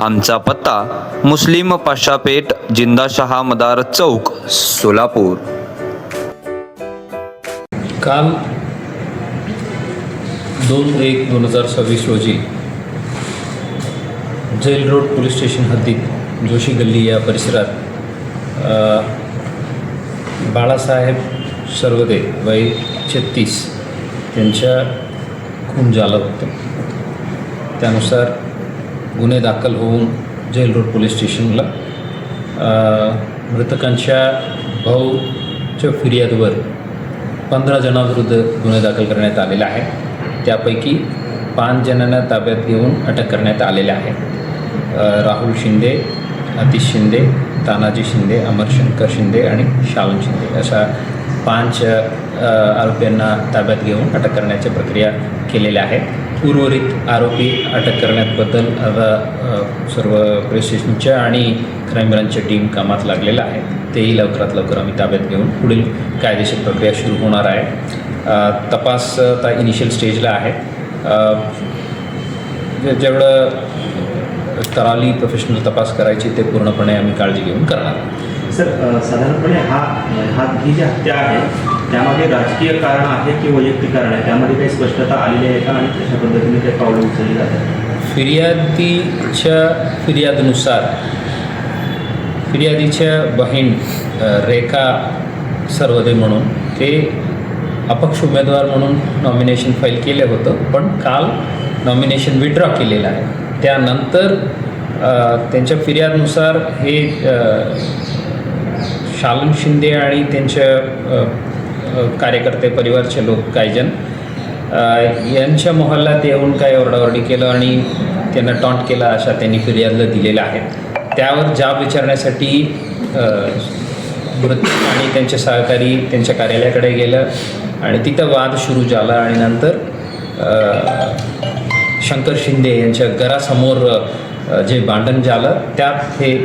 आमचा पत्ता मुस्लिम पाशापेठ जिंदाशहा मदार चौक सोलापूर. काल दोन एक दोन हजार सव्वीस रोजी जेल रोड पोलीस स्टेशन हद्दीत जोशी गल्ली या परिसरात बाळासाहेब सर्वदे वय छत्तीस त्यांच्या खून झालं होतं. त्यानुसार गुन्हे दाखल होऊन जेल रोड पोलीस स्टेशनला मृतकांच्या भाऊच्या फिर्यादवर पंधरा जणांविरुद्ध गुन्हे दाखल करण्यात आलेला आहे त्यापैकी पाच जणांना ताब्यात घेऊन अटक करण्यात आलेल्या आहे. राहुल शिंदे अतिश शिंदे तानाजी शिंदे अमरशंकर शिंदे आणि शालन शिंदे अशा पाच आरोपींना ताब्यात घेऊन अटक करण्याची प्रक्रिया केलेल्या आहेत उर्वरित आरोपी अटक करण्याबद्दल आता सर्व पोलीस स्टेशनच्या आणि क्राईम ब्रांचच्या टीम कामात लागलेल्या आहेत. तेही लवकरात लवकर आम्ही ताब्यात घेऊन पुढील कायदेशीर प्रक्रिया सुरू होणार आहे. तपास आता इनिशियल स्टेजला आहे. जेवढं तराली प्रोफेशनल तपास करायची ते पूर्णपणे आम्ही काळजी घेऊन करणार. सर साधारणपणे हा हा ही जी हत्या आहे त्यामध्ये राजकीय कारण आहे की वैयक्तिक कारण आहे? त्यामध्ये काही स्पष्टता आलेली आहे का? आणि कशा पद्धतीने काही पावलं उचलली जातात? फिर्यादीच्या फिर्यादनुसार फिर्यादीच्या बहीण रेखा सर्वदे म्हणून ते अपक्ष उमेदवार म्हणून नॉमिनेशन फाईल केलं होतं पण काल नॉमिनेशन विड्रॉ केलेलं आहे. त्यानंतर त्यांच्या फिर्यादनुसार हे शालन शिंदे आणि त्यांच्या कार्यकर्ते परिवारचे लोक काही जण यांच्या मोहल्ल्यात येऊन काही ओरडाओरडी केलं आणि त्यांना टॉन्ट केला अशा त्यांनी फिर्याद दिलेल्या आहेत. त्यावर जाब विचारण्यासाठी मृत्यू आणि त्यांचे सहकारी त्यांच्या कार्यालयाकडे गेलं आणि तिथं वाद सुरू झाला आणि नंतर शंकर शिंदे यांच्या घरासमोर जे भांडण झालं त्यात हे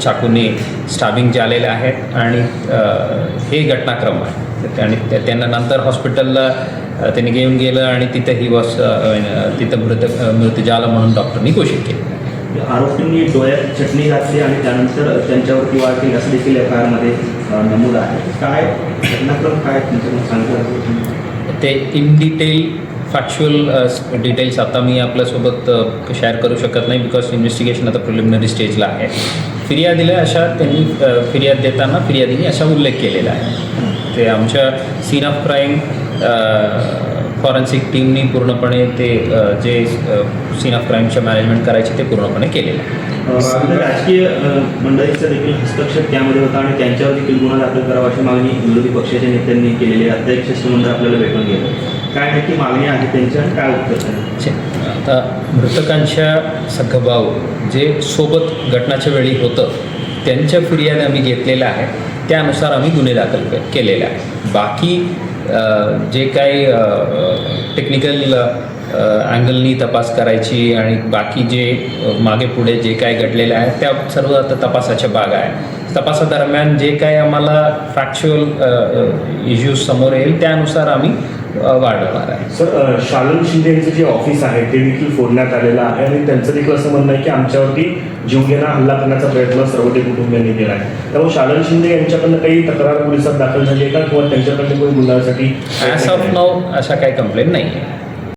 चाकूने स्टाबिंग झालेले आहेत आणि हे घटनाक्रम आहे. आणि त्या- त्यांना नंतर हॉस्पिटलला त्यांनी घेऊन गेलं आणि तिथं ही वॉस तिथं मृत अ, मृत्यू झाला म्हणून डॉक्टरनी घोषित केलं. आरोपींनी डोळ्यात चटणी घातली आणि त्यानंतर त्यांच्यावरती वाढ केली असं देखील एफ आय आरमध्ये नमूद आहे. काय घटनाक्रम काय तुमच्याकडून सांगता ते in detail factual details uh, आता मी आपल्यासोबत uh, शेअर करू शकत नाही बिकॉज इन्व्हेस्टिगेशन आता प्रिलिमिनरी स्टेजला आहे. फिर्यादीला अशा त्यांनी uh, फिर्याद देताना फिर्यादीने असा उल्लेख केलेला आहे. ते आमच्या सीन ऑफ क्राईम फॉरेन्सिक टीमनी पूर्णपणे ते जे सीन ऑफ क्राईमच्या मॅनेजमेंट करायचे ते पूर्णपणे केलेलं आहे. राजकीय मंडळीचा देखील हस्तक्षेप त्यामध्ये होता आणि त्यांच्यावर देखील गुन्हा दाखल करावा अशी मागणी विरोधी पक्षाच्या नेत्यांनी केलेली अध्यक्ष शिष्टमंडळ आपल्याला भेटून गेलं. काय नक्की मागणी आहे त्यांच्या काय उत्तर आहे? आता मृतकांच्या सखभाऊ जे सोबत घटनाच्या वेळी होतं त्यांच्या फिर्याद आम्ही घेतलेल्या आहे त्यानुसार आम्ही गुन्हे दाखल केलेले आहे बाकी जे काही टेक्निकल अँगलनी तपास करायची आणि बाकी जे मागे पुढे जे काय घडलेलं आहे त्या सर्व आता तपासाच्या भाग आहे तपासादरम्यान जे काही आम्हाला फॅक्च्युअल इश्यूज समोर येईल त्यानुसार आम्ही वाढवणार आहे. सर शालन शिंदे यांचं जे ऑफिस आहे ते देखील फोडण्यात आलेलं आहे आणि त्यांचं देखील असं म्हणणं आहे की आमच्यावरती जीवघेणा हल्ला करण्याचा प्रयत्न सर्व ते कुटुंबियांनी केला आहे. त्यामुळे शालन शिंदे यांच्याकडनं काही तक्रार पोलिसात दाखल झाली आहे का? किंवा त्यांच्याकडनं कोणी गुन्ह्यासाठी ॲज ऑफ नाव अशा काही कंप्लेंट नाही आहे